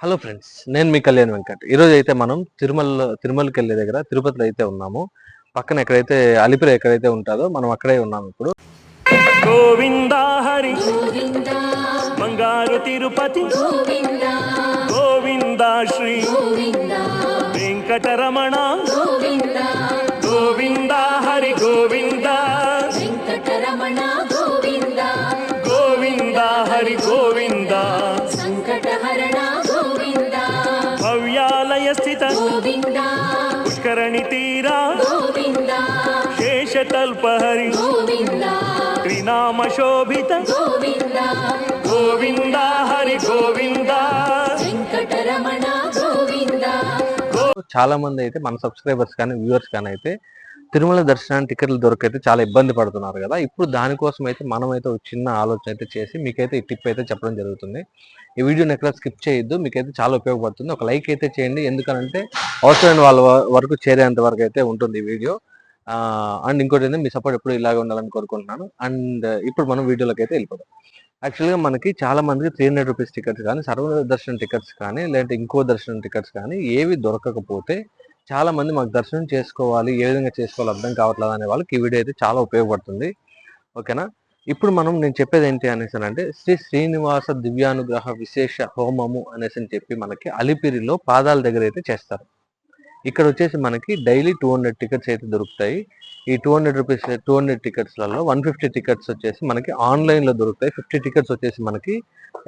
Hello friends నేను మీ కళ్యాణ్ వెంకట్. ఈరోజు అయితే మనం తిరుమల తిరుమలకి వెళ్ళే దగ్గర తిరుపతిలో అయితే ఉన్నాము. పక్కన ఎక్కడైతే అలిపిరి ఎక్కడైతే ఉంటుందో మనం అక్కడే ఉన్నాము ఇప్పుడు. గోవిందా హరి బంగారు తిరుపతి. గోవింద గోవిందా శ్రీ గోవింద వెంకటరమణ. గోవింద. గోవిందా హరి గోవిందా పుష్కరణి తీరా. గోవింద. శేషతల్పహరి. గోవింద. త్రినామ శోభిత గోవింద. గోవిందా హరి గోవిందా. వెంకటరమణ గోవింద. చాలా మంది అయితే మన సబ్స్క్రైబర్స్ కానీ వ్యూవర్స్ కానీ అయితే తిరుమల దర్శనానికి టికెట్లు దొరకైతే చాలా ఇబ్బంది పడుతున్నారు కదా. ఇప్పుడు దానికోసం అయితే మనమైతే ఒక చిన్న ఆలోచన అయితే చేసి మీకైతే ఈ టిప్ అయితే చెప్పడం జరుగుతుంది. ఈ వీడియోని ఎక్కడ స్కిప్ చేయొద్దు మీకైతే చాలా ఉపయోగపడుతుంది. ఒక లైక్ అయితే చేయండి ఎందుకంటే అవసరమైన వాళ్ళ వ- వరకు చేరేంత వరకు అయితే ఉంటుంది ఈ వీడియో. అండ్ ఇంకోటి ఏంటంటే మీ సపోర్ట్ ఎప్పుడు ఇలాగే ఉండాలని కోరుకుంటున్నాను. అండ్ ఇప్పుడు మనం వీడియోలోకి అయితే వెళ్ళిపోదాం. యాక్చువల్గా మనకి చాలా మందికి త్రీ హండ్రెడ్ రూపీస్ టికెట్స్ కానీ సర్వ దర్శనం టికెట్స్ కానీ లేదంటే ఇంకో దర్శనం టికెట్స్ కానీ ఏవి దొరకకపోతే చాలా మంది మాకు దర్శనం చేసుకోవాలి ఏ విధంగా చేసుకోవాలి అర్థం కావట్లేదు అనే వాళ్ళకి ఈ వీడియో అయితే చాలా ఉపయోగపడుతుంది. ఓకేనా? ఇప్పుడు మనం నేను చెప్పేది ఏంటి అనేసి అంటే శ్రీ శ్రీనివాస దివ్యానుగ్రహ విశేష హోమము అనేసి అని చెప్పి మనకి అలిపిరిలో పాదాల దగ్గర అయితే చేస్తారు. ఇక్కడ వచ్చేసి మనకి డైలీ టూ హండ్రెడ్ టికెట్స్ అయితే దొరుకుతాయి. ఈ two hundred rupees two hundred టికెట్స్లలో one fifty tickets వచ్చేసి మనకి ఆన్లైన్లో దొరుకుతాయి. ఫిఫ్టీ టికెట్స్ వచ్చేసి మనకి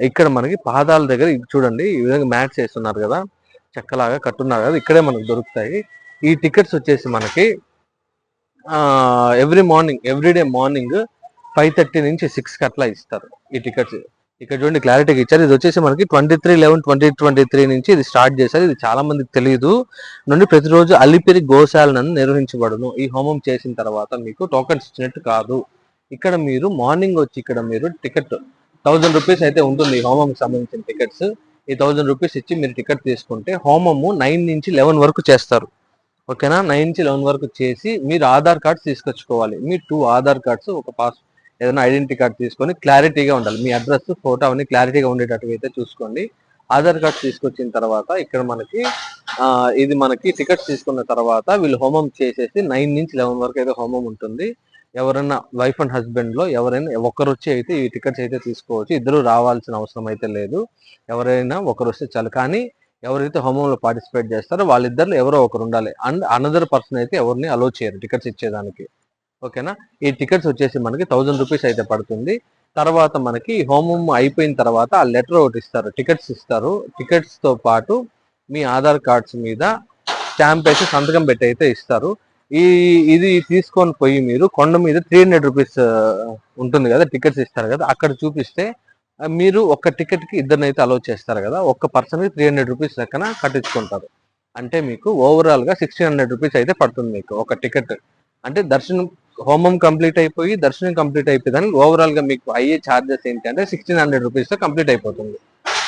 ఇక్కడ మనకి పాదాల దగ్గర చూడండి ఈ విధంగా మ్యాచ్ చేస్తున్నారు కదా. చెక్కలాగా కట్టున్నారు. కదా ఇక్కడే మనకు దొరుకుతాయి. ఈ టికెట్స్ వచ్చేసి మనకి every morning everyday morning five thirty నుంచి సిక్స్కి అట్లా ఇస్తారు ఈ టికెట్స్. ఇక్కడ చూడండి క్లారిటీగా ఇచ్చారు. ఇది వచ్చేసి మనకి twenty three eleven twenty twenty three నుంచి ఇది స్టార్ట్ చేశారు. ఇది చాలా మందికి తెలియదు నుండి ప్రతిరోజు అలిపిరి గోశాలను నిర్వహించబడును. ఈ హోమం చేసిన తర్వాత మీకు టోకన్స్ ఇచ్చినట్టు కాదు. ఇక్కడ మీరు మార్నింగ్ వచ్చి ఇక్కడ మీరు టికెట్ థౌజండ్ రూపీస్ అయితే ఉంటుంది ఈ హోమంకి సంబంధించిన టికెట్స్ ఈ థౌజండ్ రూపీస్ ఇచ్చి మీరు టికెట్ తీసుకుంటే హోమము నైన్ నుంచి లెవెన్ వరకు చేస్తారు. ఓకేనా నైన్ నుంచి లెవెన్ వరకు చేసి మీరు ఆధార్ కార్డ్స్ తీసుకొచ్చుకోవాలి. మీ టూ ఆధార్ కార్డ్స్ ఒక పాస్ ఏదైనా ఐడెంటిటీ కార్డ్ తీసుకొని క్లారిటీగా ఉండాలి. మీ అడ్రస్ ఫోటో అవన్నీ క్లారిటీగా ఉండేటట్టుగా అయితే చూసుకోండి. ఆధార్ కార్డ్స్ తీసుకొచ్చిన తర్వాత ఇక్కడ మనకి ఇది మనకి టికెట్స్ తీసుకున్న తర్వాత వీళ్ళు హోమం చేసేసి నైన్ నుంచి లెవెన్ వరకు అయితే హోమం ఉంటుంది. ఎవరైనా వైఫ్ అండ్ హస్బెండ్లో ఎవరైనా ఒకరు వచ్చి అయితే ఈ టికెట్స్ అయితే తీసుకోవచ్చు. ఇద్దరు రావాల్సిన అవసరం అయితే లేదు. ఎవరైనా ఒకరు వస్తే చాలు. కానీ ఎవరైతే హోమంలో పార్టిసిపేట్ చేస్తారో వాళ్ళిద్దరు ఎవరో ఒకరు ఉండాలి. అండ్ అనదర్ పర్సన్ అయితే ఎవరిని అలో చేయరు టికెట్స్ ఇచ్చేదానికి. ఓకేనా? ఈ టికెట్స్ వచ్చేసి మనకి థౌజండ్ రూపీస్ అయితే పడుతుంది. తర్వాత మనకి హోమం అయిపోయిన తర్వాత ఆ లెటర్ ఒకటి ఇస్తారు. టికెట్స్ ఇస్తారు. టికెట్స్తో పాటు మీ ఆధార్ కార్డ్స్ మీద స్టాంప్ వేసి సంతకం పెట్టి అయితే ఇస్తారు. ఈ ఇది తీసుకొని పోయి మీరు కొండ మీద త్రీ హండ్రెడ్ రూపీస్ ఉంటుంది కదా టికెట్స్ ఇస్తారు కదా అక్కడ చూపిస్తే మీరు ఒక్క టికెట్కి ఇద్దరిని అయితే అలౌ చేస్తారు కదా ఒక్క పర్సన్కి త్రీ హండ్రెడ్ రూపీస్ లెక్కన కట్టించుకుంటారు. అంటే మీకు ఓవరాల్గా సిక్స్టీన్ హండ్రెడ్ రూపీస్ అయితే పడుతుంది మీకు ఒక టికెట్ అంటే దర్శనం హోమం కంప్లీట్ అయిపోయి దర్శనం కంప్లీట్ అయిపోయిందని ఓవరాల్గా మీకు అయ్యే ఛార్జెస్ ఏంటి అంటే సిక్స్టీన్ హండ్రెడ్ రూపీస్తో కంప్లీట్ అయిపోతుంది.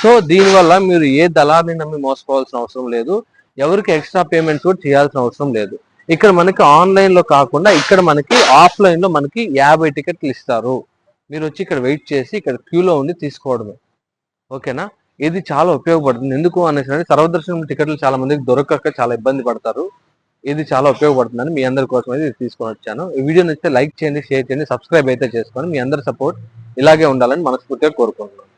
సో దీనివల్ల మీరు ఏ దళాన్ని నమ్మి మోసపోవాల్సిన అవసరం లేదు ఎవరికి ఎక్స్ట్రా పేమెంట్స్ కూడా చేయాల్సిన అవసరం లేదు. ఇక్కడ మనకి ఆన్లైన్లో కాకుండా ఇక్కడ మనకి ఆఫ్లైన్లో మనకి యాభై టికెట్లు ఇస్తారు. మీరు వచ్చి ఇక్కడ వెయిట్ చేసి ఇక్కడ క్యూలో ఉండి తీసుకోవడమే. ఓకేనా ఇది చాలా ఉపయోగపడుతుంది. ఎందుకు అనేసి సర్వదర్శనం టికెట్లు చాలా మందికి దొరకక చాలా ఇబ్బంది పడతారు. ఇది చాలా ఉపయోగపడుతుందని మీ అందరి కోసం అయితే తీసుకొని వచ్చాను. ఈ వీడియో నచ్చితే లైక్ చేయండి షేర్ చేయండి సబ్స్క్రైబ్ అయితే చేసుకొని మీ అందరి సపోర్ట్ ఇలాగే ఉండాలని మనస్ఫూర్తిగా కోరుకుంటున్నాను.